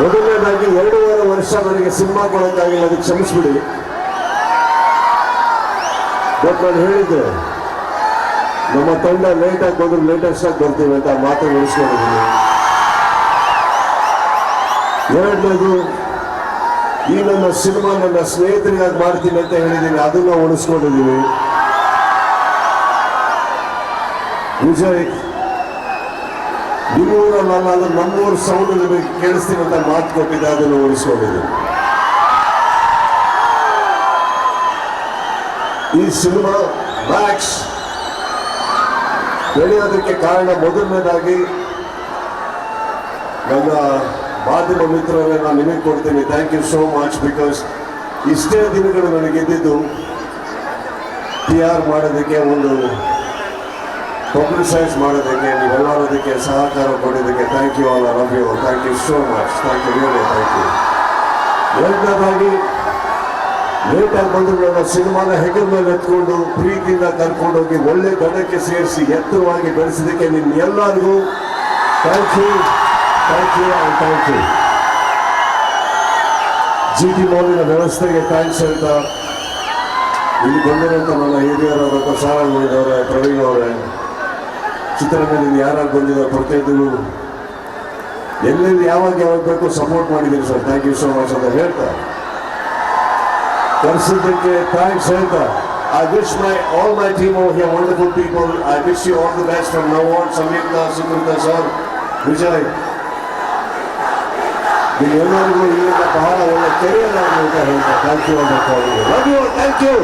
ಮೊದಲನೇದಾಗಿ ಎರಡೂವರೆ ವರ್ಷ ನನಗೆ ಸಿನಿಮಾ ಕೊಡೋಕ್ಕಾಗಿಲ್ಲ, ಅದಕ್ಕೆ ಕ್ಷಮಿಸ್ಬಿಡಿ. ಬಟ್ ನಾನು ಹೇಳಿದ್ದೆ, ನಮ್ಮ ತಂಡ ಲೇಟಾಗಿ ಬಂದ್ರು ಲೇಟೆಸ್ಟ್ ಆಗಿ ಬರ್ತೀವಿ ಅಂತ ಮಾತು ಉಳಿಸ್ಕೊಂಡಿದ್ದೀನಿ. ಎರಡನೇದು, ಈ ನನ್ನ ಸಿನಿಮಾ ನನ್ನ ಸ್ನೇಹಿತರಿಗಾಗಿ ಮಾಡ್ತೀನಿ ಅಂತ ಹೇಳಿದ್ದೀನಿ, ಅದನ್ನ ಉಳಿಸ್ಕೊಂಡಿದ್ದೀನಿ. ವಿಜಯ್ ನಿಮ್ಮೂರಲ್ಲ ನಾನು ನಮ್ಮೂರು ಸೌಂಡ್ ನಿಮಗೆ ಅಂತ ಮಾತು ಕೊಟ್ಟಿದ್ದೆ, ಅದನ್ನು ಉಳಿಸ್ಕೊಂಡಿದ್ದೀನಿ. ಈ ಸಿನಿಮಾ ಮ್ಯಾಕ್ಸ್ ಬೆಳೆಯೋದಕ್ಕೆ ಕಾರಣ ಮೊದಲನೇದಾಗಿ ನನ್ನ ಮಾಧ್ಯಮ ಮಿತ್ರರೇ, ನಾನು ನಿಮಗೆ ಕೊಡ್ತೀನಿ. Thank you so much because ಇಷ್ಟೇ ದಿನಗಳು ನನಗಿದ್ದಿದ್ದು ಪಿ ಆರ್ ಮಾಡೋದಕ್ಕೆ ಒಂದು ಪಬ್ಲಿಸೈಸ್ ಮಾಡೋದಕ್ಕೆ ನೀವೆಲ್ಲರೂ ಅದಕ್ಕೆ ಸಹಕಾರ ಕೊಡೋದಕ್ಕೆ thank you all love you thank you so much thank you really thank you ಎರಡನೇದಾಗಿ ಲೇಟಾಗಿ ಬಂದು ನನ್ನ ಸಿನಿಮಾನ ಹೆಗಲ ಮೇಲೆ ಎತ್ಕೊಂಡು, ಪ್ರೀತಿಯಿಂದ ಕರ್ಕೊಂಡೋಗಿ ಒಳ್ಳೆ ಗಣಕ್ಕೆ ಸೇರಿಸಿ ಎತ್ತರವಾಗಿ ಬೆಳೆಸಿದ್ದಕ್ಕೆ ನಿಮ್ಮ ಎಲ್ಲರಿಗೂ thank you thank you and thank you G T ಮೌಲಿನ ವ್ಯವಸ್ಥೆಗೆ ಥ್ಯಾಂಕ್ಸ್ ಅಂತ ಇಲ್ಲಿ ಬಂದಿರುವಂಥ ನನ್ನ ಹಿರಿಯರಾದಂಥ ಸಾರಂಗ್ ಅವರೇ ಚಿತ್ರರಂಗದಿಂದ ಯಾರು ಬಂದಿದ್ದಾರೆ ಪ್ರತಿಯೊಂದಿಗೂ ಎಲ್ಲೆಲ್ಲಿ ಯಾವಾಗ ಯಾವಾಗ ಬೇಕು ಸಪೋರ್ಟ್ ಮಾಡಿದ್ದೀರಿ sir. Thank you so much ಅಂತ ಹೇಳ್ತಾ. ಕರೆಸಿದ್ದಕ್ಕೆ ಥ್ಯಾಂಕ್ಸ್ ಹೇಳ್ತಾ. I wish my all my team over here wonderful people I wish you all the best from now on Samyuktha Sukrutha sir Vijay ನಿಮ್ಮೆಲ್ಲರಿಗೂ ಇಲ್ಲಿಂದ ಬಹಳ ಒಳ್ಳೆ ಕೆರಿಯರ್ ಆಗಲಿ ಅಂತ ಹೇಳ್ತಾ. ಥ್ಯಾಂಕ್ ಯು ಅಂತ ಲವ್ ಯು ಥ್ಯಾಂಕ್ ಯು